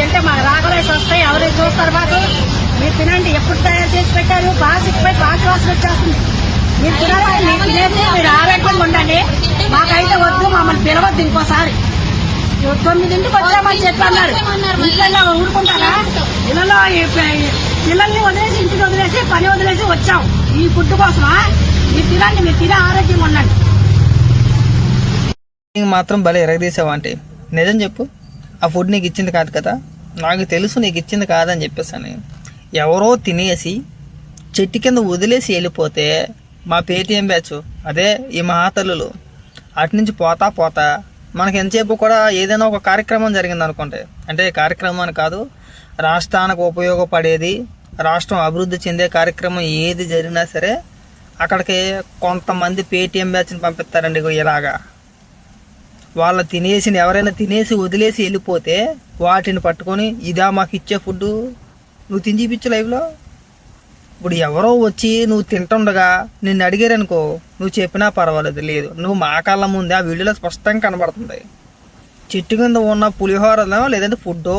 తింటే మా రాగలేసి వస్తాయి. ఎవరైనా చూస్తారు మాకు? మీరు తినండి. ఎప్పుడు తయారు చేసి పెట్టారు? బాసిపోయి బాసి వాసన వచ్చేస్తుంది. మీరు తినాలి? మీరు తినేసి మీరు ఆరోగ్యంగా ఉండండి. మాకైతే వద్దు మమ్మల్ని పిలవద్దు ఇంకోసారి. తొమ్మిదింటికి వచ్చామని చెప్పి అన్నారు. ఇళ్ళల్లో ఊరుకుంటారా? ఇళ్ళలో పిల్లల్ని వదిలేసి ఇంటికి వదిలేసి పని వదిలేసి వచ్చాం. ఈ ఫుడ్ కోసమా? మీరు తినండి మీరు తినే ఆరోగ్యంగా ఉండండి. మాత్రం భలే ఎరగదీసావా అంటే నిజం చెప్పు. ఆ ఫుడ్ నీకు ఇచ్చింది కాదు కదా? నాకు తెలుసు నీకు ఇచ్చింది కాదని చెప్పేసాను ఎవరో తినేసి చెట్టు కింద వదిలేసి వెళ్ళిపోతే మా పేటీఎం బ్యాచ్ అదే ఈ మహాతల్లులు అటు నుంచి పోతా పోతా మనకి ఎంతసేపు కూడా ఏదైనా ఒక కార్యక్రమం జరిగింది అనుకుంటే అంటే కార్యక్రమం కాదు రాష్ట్రానికి ఉపయోగపడేది రాష్ట్రం అభివృద్ధి చెందే కార్యక్రమం ఏది జరిగినా సరే అక్కడికి కొంతమంది పేటీఎం బ్యాచ్ని పంపిస్తారండి ఇలాగా. వాళ్ళ తినేసి ఎవరైనా తినేసి వదిలేసి వెళ్ళిపోతే వాటిని పట్టుకొని ఇదా మాకు ఇచ్చే ఫుడ్ నువ్వు తిని చూపించు లైవ్లో. ఇప్పుడు ఎవరో వచ్చి నువ్వు తింటుండగా నిన్ను అడిగారనుకో నువ్వు చెప్పినా పర్వాలేదు లేదు. నువ్వు మా కళ్ళ ముందే ఆ వీడియోలో స్పష్టంగా కనబడుతుంది. చెట్టు కింద ఉన్న పులిహోరలో లేదంటే ఫుడ్డో.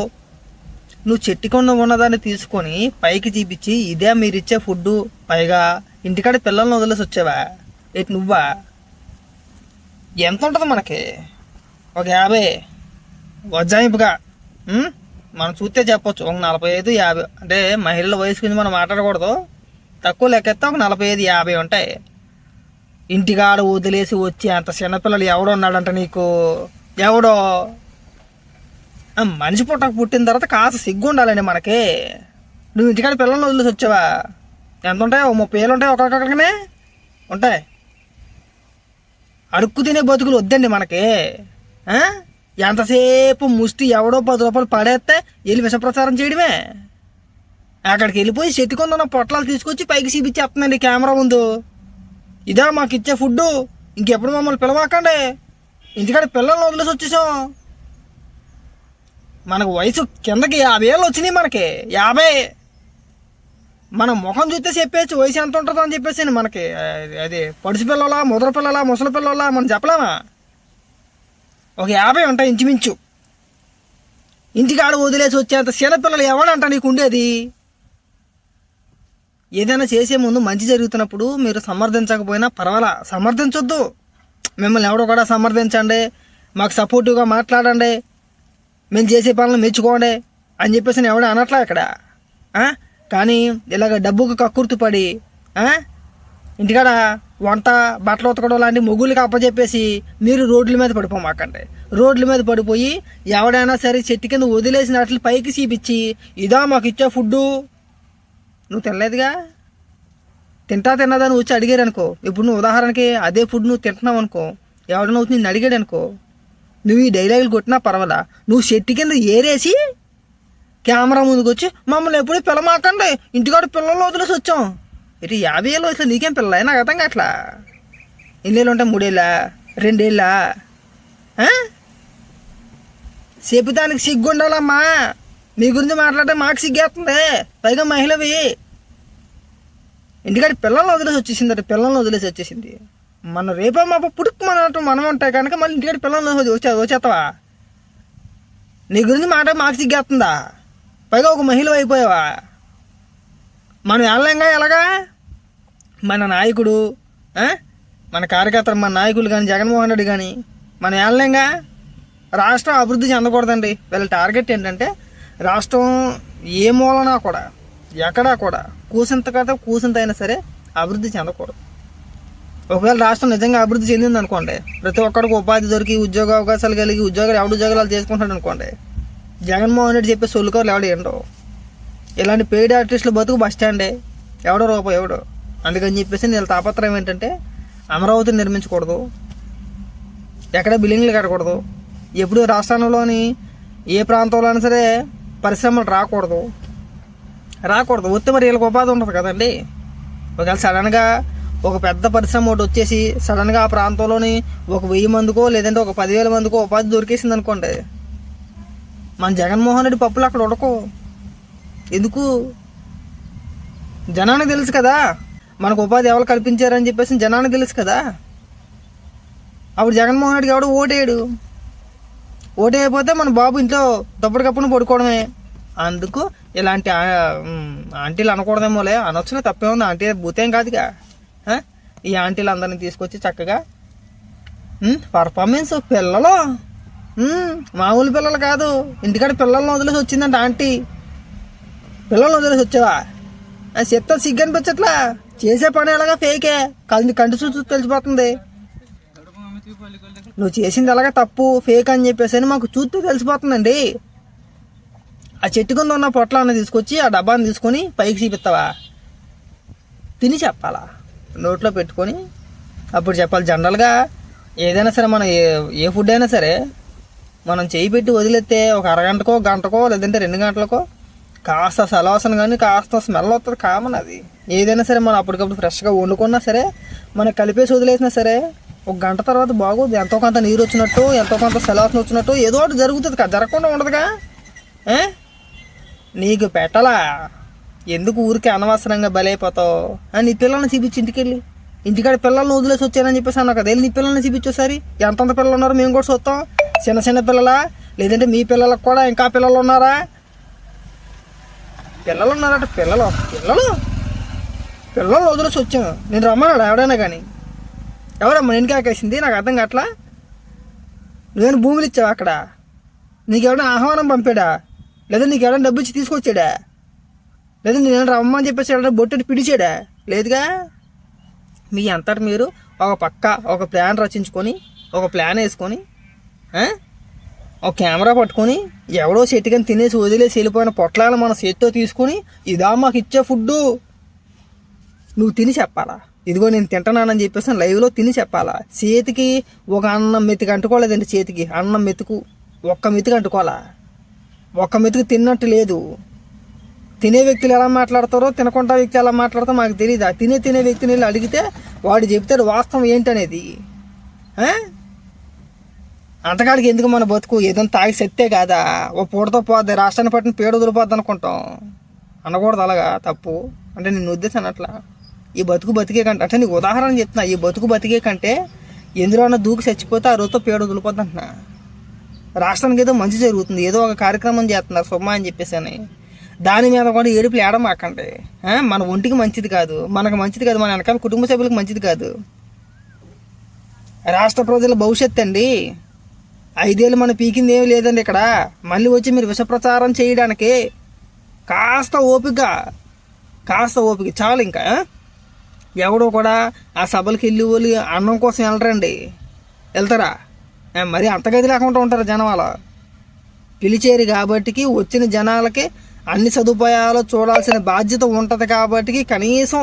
నువ్వు చెట్టు కింద ఉన్నదాన్ని తీసుకొని పైకి చూపించి ఇదే మీరు ఇచ్చే ఫుడ్ పైగా ఇంటికాడ పిల్లల్ని వదిలేసి వచ్చావా? ఎటు నువ్వా? ఎంత ఉంటుంది మనకి? ఒక యాభై. వజ్జాయింపుగా మనం చూస్తే చెప్పొచ్చు. ఒక నలభై ఐదు యాభై. అంటే మహిళల వయసు గురించి మనం మాట్లాడకూడదు. తక్కువ లెక్కెత్తే ఒక నలభై ఐదు యాభై ఉంటాయి. ఇంటికాడ వదిలేసి వచ్చి అంత చిన్నపిల్లలు ఎవడో ఉన్నాడంట నీకు? ఎవడో? మనిషి పుట్టక పుట్టిన తర్వాత కాస్త సిగ్గు ఉండాలండి మనకి. నువ్వు ఇంటికాడ పిల్లల్ని వదిలేసి వచ్చావా? ఎంత ఉంటాయి? ఒక ముప్పై ఏళ్ళు ఉంటాయి ఒక్కొక్కడికనే ఉంటాయి. అడుక్కు తినే బతుకులు వద్దండి మనకి. ఎంతసేపు ముష్టి ఎవడో పది రూపాయలు పడేస్తే వెళ్ళి విషప్రచారం చేయడమే. అక్కడికి వెళ్ళిపోయి చెట్టు కొందన్న పొట్లాలు తీసుకొచ్చి పైకి చూపించేస్తుందండి కెమెరా ముందు. ఇదా మాకు ఇచ్చే ఫుడ్ ఇంకెప్పుడు మమ్మల్ని పిలవాకండి. ఇంటికాడ పిల్లల్ని వదిలేసి వచ్చేసాం. మనకు వయసు కిందకి యాభై ఏళ్ళు వచ్చినాయి మనకి. యాభై. మన ముఖం చూస్తే చెప్పేసి వయసు ఎంత ఉంటుందో అని చెప్పేసి మనకి అది- అది పడుసు పిల్లలా ముదర పిల్లలా ముసలి పిల్లలా మనం చెప్పలేమా? ఒక యాభై ఉంటాయి ఇంచుమించు. ఇంటికాడ వదిలేసి వచ్చేంత చిన్నపిల్లలు ఎవడంట నీకు ఉండేది ఏదైనా చేసే ముందు మంచి జరుగుతున్నప్పుడు మీరు సమర్థించకపోయినా పర్వాలా? సమర్థించొద్దు. మిమ్మల్ని ఎవడో కూడా సమర్థించండి. మాకు సపోర్టివ్గా మాట్లాడండి. మేము చేసే పనులు మెచ్చుకోండి అని చెప్పేసి నేను ఎవడో అనట్లా ఇక్కడ? కానీ ఇలాగ డబ్బుకు కక్కుర్తి పడి ఇంటికాడ వంట బట్టలు ఉతకడం లాంటి మొగుళ్ళకి అప్పచెప్పేసి మీరు రోడ్ల మీద పడిపోమాకండి. రోడ్ల మీద పడిపోయి ఎవడైనా సరే చెట్టు కింద వదిలేసినట్లు పైకి చూపించి ఇదా మాకు ఇచ్చే ఫుడ్డు. నువ్వు తినలేదుగా? తింటా తిన్నదని వచ్చి అడిగారు అనుకో ఇప్పుడు నువ్వు ఉదాహరణకి అదే ఫుడ్ నువ్వు తింటున్నావు అనుకో ఎవడన్నా వచ్చి నిన్ను అడిగాడు అనుకో నువ్వు ఈ డైలాగులు కొట్టినా పర్వాలా? నువ్వు చెట్టు కింద ఏరేసి కెమెరా ముందుకు వచ్చి మమ్మల్ని ఎప్పుడు పిల్లమాకండి ఇంటికాడ పిల్లలు వదిలేసి వచ్చాం. ఇటు యాభై ఏళ్ళు వయసులో నీకేం పిల్ల? నాకు అర్థం కావట్లా? ఎన్నేళ్ళు ఉంటాయి మూడేళ్ళా? రెండేళ్ళా? చెబుతానికి సిగ్గుండాలమ్మా. మీ గురించి మాట్లాడితే మాకు సిగ్గేస్తుంది. పైగా మహిళవి. ఇంటికాడ పిల్లల్ని వదిలేసి వచ్చేసింది అంటే పిల్లల్ని వదిలేసి వచ్చేసింది. మన రేపే మా పుట్టుకు మనట్టు మనం ఉంటాయి కనుక మళ్ళీ ఇంటికాడ పిల్లల్ని వచ్చే వచ్చేస్తావా? నీ గురించి మాట మాకు సిగ్గేస్తుందా? పైగా ఒక మహిళ అయిపోయావా? మనం వెళ్ళలేంగా ఎలాగా? మన నాయకుడు మన కార్యకర్తలు మన నాయకులు కానీ జగన్మోహన్ రెడ్డి కానీ మనం వెళ్ళంగా రాష్ట్రం అభివృద్ధి చెందకూడదండి. వీళ్ళ టార్గెట్ ఏంటంటే రాష్ట్రం ఏ మూలనా కూడా ఎక్కడా కూడా కూసింత కదా కూసింత అయినా సరే అభివృద్ధి చెందకూడదు. ఒకవేళ రాష్ట్రం నిజంగా అభివృద్ధి చెందింది అనుకోండి ప్రతి ఒక్కరికి ఉపాధి దొరికి ఉద్యోగ అవకాశాలు కలిగి ఉద్యోగాలు ఎవడు ఉద్యోగాలు చేసుకుంటాడు అనుకోండి జగన్మోహన్ రెడ్డి చెప్పే సొల్లుకోరు ఎవడు ఏంటో ఇలాంటి పెయిడ్ ఆర్టిస్టులు బతుకు బస్ స్టాండే ఎవడో రూపాయి ఎవడో. అందుకని చెప్పేసి వీళ్ళ తాపత్రయం ఏంటంటే అమరావతిని నిర్మించకూడదు ఎక్కడ బిల్డింగ్లు కట్టకూడదు ఎప్పుడు రాష్ట్రంలోని ఏ ప్రాంతంలో అయినా సరే పరిశ్రమలు రాకూడదు. రాకూడదు. వస్తే మరి వీళ్ళకి ఉపాధి ఉంటుంది కదండి. ఒకవేళ సడన్గా ఒక పెద్ద పరిశ్రమ ఒకటి వచ్చేసి సడన్గా ఆ ప్రాంతంలోని ఒక వెయ్యి మందికో లేదంటే ఒక పదివేల మందికో ఉపాధి దొరికేసింది అనుకోండి మన జగన్మోహన్ రెడ్డి పప్పులు అక్కడ ఉడకో. ఎందుకు? జనానికి తెలుసు కదా. మనకు ఉపాధి ఎవరు కల్పించారని చెప్పేసి జనానికి తెలుసు కదా. అప్పుడు జగన్మోహన్ రెడ్డికి ఎవడు ఓటేయడు. ఓటేయకపోతే అయిపోతే మన బాబు ఇంట్లో దప్పటికప్పుడు పడుకోవడమే. అందుకు ఇలాంటి ఆంటీలు అనకూడదేమోలే. అనొచ్చిన తప్పే ఉంది. ఆంటీ భూతేం కాదుగా. ఈ ఆంటీలు అందరిని తీసుకొచ్చి చక్కగా పర్ఫార్మెన్స్ పిల్లలు. మామూలు పిల్లలు కాదు. ఇంటికాడ పిల్లల్ని వదిలేసి వచ్చిందంట ఆంటీ. పిల్లల్ని వదిలేసి వచ్చావా? చెప్తా సిగ్గు అనిపించట్లా? చేసే పని ఎలాగా ఫేకే కంటి కంటి చూసి తెలిసిపోతుంది. నువ్వు చేసింది ఎలాగా తప్పు ఫేక్ అని చెప్పేసి అని మాకు చూస్తూ తెలిసిపోతుందండి. ఆ చెట్టు కింద ఉన్న పొట్లాన్ని తీసుకొచ్చి ఆ డబ్బాని తీసుకొని పైకి చూపిస్తావా? తిని చెప్పాలా? నోట్లో పెట్టుకొని అప్పుడు చెప్పాలి. జనరల్గా ఏదైనా సరే మనం ఏ ఏ ఫుడ్ అయినా సరే మనం చేయి పెట్టి వదిలేస్తే ఒక అరగంటకో గంటకో లేదంటే రెండు గంటలకో కాస్త సలవాసన కానీ కాస్త స్మెల్ వస్తుంది కామన్ అది. ఏదైనా సరే మనం అప్పటికప్పుడు ఫ్రెష్గా వండుకున్నా సరే మనం కలిపేసి వదిలేసినా సరే ఒక గంట తర్వాత బాగోదు. ఎంతో కొంత నీరు వచ్చినట్టు ఎంతో కొంత సలవాసన వచ్చినట్టు ఏదో ఒకటి జరుగుతుంది కదా జరగకుండా ఉండదుగా. నీకు పెట్టలా? ఎందుకు ఊరికే అనవసరంగా బలైపోతావు? అని నీ పిల్లల్ని చూపించి ఇంటికెళ్ళి. ఇంటికాడ పిల్లల్ని వదిలేసి వచ్చానని చెప్పేసి అన్నావు కదా నీ పిల్లల్ని చూపించోసారి ఎంతంత పిల్లలు ఉన్నారో మేము కూడా చూస్తాం. చిన్న చిన్న పిల్లలా? లేదంటే మీ పిల్లలకు కూడా ఇంకా పిల్లలు ఉన్నారా? పిల్లలు ఉన్నారట పిల్లలు? పిల్లలు పిల్లలు వదిలేసి వచ్చాను నేను రమ్మన్నాడు ఎవడైనా కానీ ఎవరమ్మా నేను కాకేసింది? నాకు అర్థం కావట్లా? నువ్వేనా భూములు ఇచ్చావు అక్కడ? నీకెవడైనా ఆహ్వానం పంపాడా? లేదా నీకు ఎవడన్నా డబ్బు ఇచ్చి తీసుకొచ్చాడా? లేదా నేను రమ్మని చెప్పేసి ఎవడన్నా బొట్టెట్టి పిడిచాడా? లేదుగా? మీ అంతటి మీరు ఒక పక్క ఒక ప్లాన్ రచించుకొని ఒక ప్లాన్ వేసుకొని ఆ? ఒక కెమెరా పట్టుకొని ఎవడో చెట్టుకని తినేసి వదిలేసి వెళ్ళిపోయిన పొట్లాలను మన చేతితో తీసుకొని ఇదా మాకు ఇచ్చే ఫుడ్డు. నువ్వు తిని చెప్పాలా? ఇదిగో నేను తింటున్నానని చెప్పేసి లైవ్లో తిని చెప్పాలా? చేతికి ఒక అన్నం మెతుకు అంటుకోలేదండి చేతికి. అన్నం మెతుకు ఒక్క మెతుకు అంటుకోవాలా? ఒక్క మెతుకు తిన్నట్టు లేదు. తినే వ్యక్తులు ఎలా మాట్లాడతారో తినకుండా వ్యక్తి ఎలా మాట్లాడతారో మాకు తెలియదు ఆ తినే తినే వ్యక్తిని వెళ్ళి అడిగితే వాడు చెప్తాడు వాస్తవం ఏంటనేది. అంటగాడికి అంతకాడికి ఎందుకు మన బతుకు? ఏదైనా తాగి సెత్తే కాదా? ఓ పూటతో పోద్ది రాష్ట్రాన్ని పట్టిన పేడ వదిలిపోద్ది అనుకుంటాం. అనకూడదు అలాగా తప్పు. అంటే నేను ఉద్దేశం అట్లా. ఈ బతుకు బతికే కంటే అంటే నీకు ఉదాహరణ చెప్తున్నా ఈ బతుకు బతికే కంటే ఎందులో దూకి చచ్చిపోతే ఆ రోజుతో పేడ వదిలిపోద్ది అంటున్నా. రాష్ట్రానికి ఏదో మంచి జరుగుతుంది ఏదో ఒక కార్యక్రమం చేస్తున్నారు సుమ్మ అని చెప్పేసి అని. దాని మీద కూడా ఏడుపులు ఏడమాకండి. మన ఒంటికి మంచిది కాదు మనకు మంచిది కాదు మన వెనకాల కుటుంబ సభ్యులకు మంచిది కాదు. రాష్ట్ర ప్రజల భవిష్యత్తు అండి. ఐదేళ్ళు మన పీకింది ఏమి లేదండి ఇక్కడ. మళ్ళీ వచ్చి మీరు విషప్రచారం చేయడానికి కాస్త ఓపిక కాస్త ఓపిక చాలు ఇంకా ఎవడో కూడా ఆ సభలకు వెళ్ళి వాళ్ళు అన్నం కోసం వెళ్ళరండి. వెళ్తారా? మరి అంతగది లేకుండా ఉంటారు జనం అలా పిలిచేరు కాబట్టికి వచ్చిన జనాలకి అన్ని సదుపాయాలు చూడాల్సిన బాధ్యత ఉంటుంది కాబట్టి కనీసం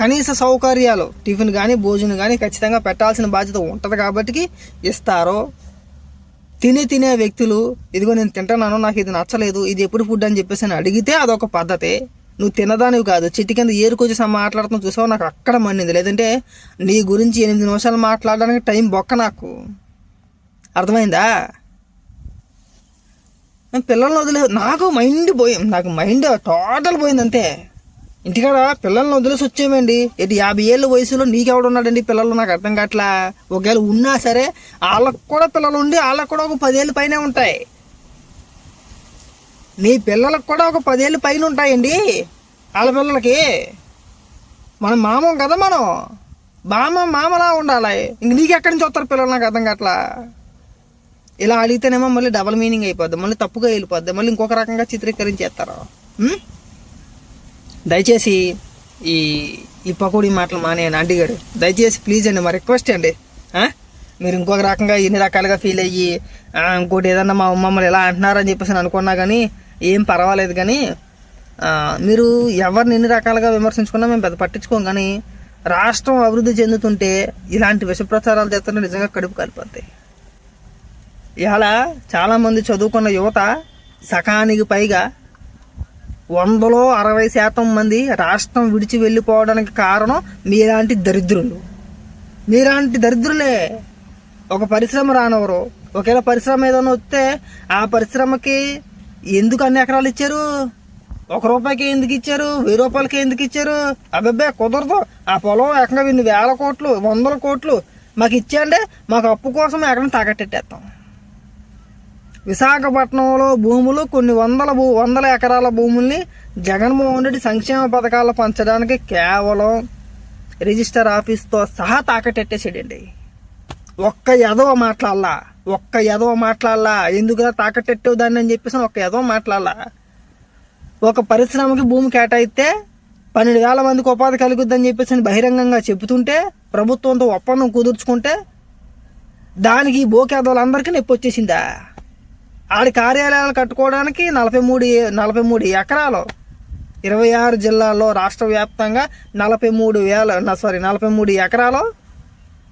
కనీస సౌకర్యాలు టిఫిన్ కానీ భోజనం కానీ ఖచ్చితంగా పెట్టాల్సిన బాధ్యత ఉంటుంది కాబట్టి ఇస్తారు తినే తినే వ్యక్తులు ఇదిగో నేను తింటున్నాను నాకు ఇది నచ్చలేదు ఇది ఎప్పుడు ఫుడ్ అని చెప్పేసి అని అడిగితే అదొక పద్ధతి. నువ్వు తినదానివి కాదు. చెట్టు కింద ఏరుకొచ్చి సమ మాట్లాడుతున్నా చూసావు? నాకు అక్కడ మండింది. లేదంటే నీ గురించి ఎనిమిది నిమిషాలు మాట్లాడడానికి టైం బొక్క నాకు. అర్థమైందా? పిల్లల్ని వదిలేదు నాకు మైండ్ పోయి నాకు మైండ్ టోటల్ పోయింది అంతే. ఇంటికాడ పిల్లల్ని వదిలేసి వచ్చేమండి ఎటు యాభై ఏళ్ళ వయసులో నీకెవడున్నాడండి పిల్లలు? నాకు అర్థం కావట్లా? ఒకవేళ ఉన్నా సరే వాళ్ళకు కూడా పిల్లలు ఉండి వాళ్ళకు కూడా ఒక పదేళ్ళ పైనే ఉంటాయి. నీ పిల్లలకు కూడా ఒక పదేళ్ళ పైన ఉంటాయండి వాళ్ళ పిల్లలకి. మనం మామం కదా మనం? మామ మామలా ఉండాలి. ఇంక నీకెక్కడి నుంచి వస్తారు పిల్లలు? నాకు అర్థం కావట్లా? ఇలా అడిగితేనేమో మళ్ళీ డబల్ మీనింగ్ అయిపోద్ది మళ్ళీ తప్పుగా వెళ్ళిపోద్ది మళ్ళీ ఇంకొక రకంగా చిత్రీకరించేస్తారు. దయచేసి ఈ ఈ పకోడీ మాటలు మానేయండి ఆంటీ గారు. దయచేసి ప్లీజ్ అండి మా రిక్వెస్ట్ అండి. మీరు ఇంకొక రకంగా ఎన్ని రకాలుగా ఫీల్ అయ్యి ఇంకోటి ఏదన్నా మా మమ్మల్ని ఎలా అంటున్నారని చెప్పేసి అనుకున్నా కానీ ఏం పర్వాలేదు కానీ మీరు ఎవరిని ఎన్ని రకాలుగా విమర్శించుకున్నా మేము పెద్ద పట్టించుకోం కానీ రాష్ట్రం అభివృద్ధి చెందుతుంటే ఇలాంటి విష ప్రచారాలు చేస్తుంటే నిజంగా కడుపు కలిపోతాయి ఇలా చాలామంది చదువుకున్న యువత సకానికి పైగా వందలో అరవై శాతం మంది రాష్ట్రం విడిచి వెళ్ళిపోవడానికి కారణం మీలాంటి దరిద్రులు. మీలాంటి దరిద్రులే. ఒక పరిశ్రమ రానవరు. ఒకవేళ పరిశ్రమ ఏదైనా వస్తే ఆ పరిశ్రమకి ఎందుకు అన్ని ఎకరాలు ఇచ్చారు? ఒక రూపాయికి ఎందుకు ఇచ్చారు? వెయ్యి రూపాయలకి ఎందుకు ఇచ్చారు? అబ్బాబ్బే కుదరదు. ఆ పొలం ఏకంగా ఇన్ని వేల కోట్లు వందల కోట్లు మాకు ఇచ్చేయండి. మాకు అప్పు కోసం ఎక్కడ తాకట్టెట్టేస్తాం విశాఖపట్నంలో భూములు కొన్ని వందల భూ వందల ఎకరాల భూముల్ని జగన్మోహన్ రెడ్డి సంక్షేమ పథకాలు పంచడానికి కేవలం రిజిస్టర్ ఆఫీస్తో సహా తాకట్టెట్టేసాడండి ఒక్క ఎదవ మాట్లాడాలా ఒక్క ఎదవ మాట్లాడాలా. ఎందుకురా తాకట్టెట్టావు దాన్ని అని చెప్పేసి ఒక్క ఎదవ మాట్లాడాలా. ఒక పరిశ్రమకి భూమి కేటాయిస్తే పన్నెండు వేల మందికి ఉపాధి కలుగుద్దని చెప్పేసి అని బహిరంగంగా చెబుతుంటే ప్రభుత్వంతో ఒప్పందం కుదుర్చుకుంటే దానికి ఈ బోకేదోళ్ళందరికీ నొప్పి వచ్చేసిందా? ఆడి కార్యాలయాలు కట్టుకోవడానికి నలభై మూడు నలభై మూడు ఎకరాలు. ఇరవై ఆరు జిల్లాల్లో రాష్ట్ర వ్యాప్తంగా నలభై మూడు వేల సారీ నలభై మూడు ఎకరాలు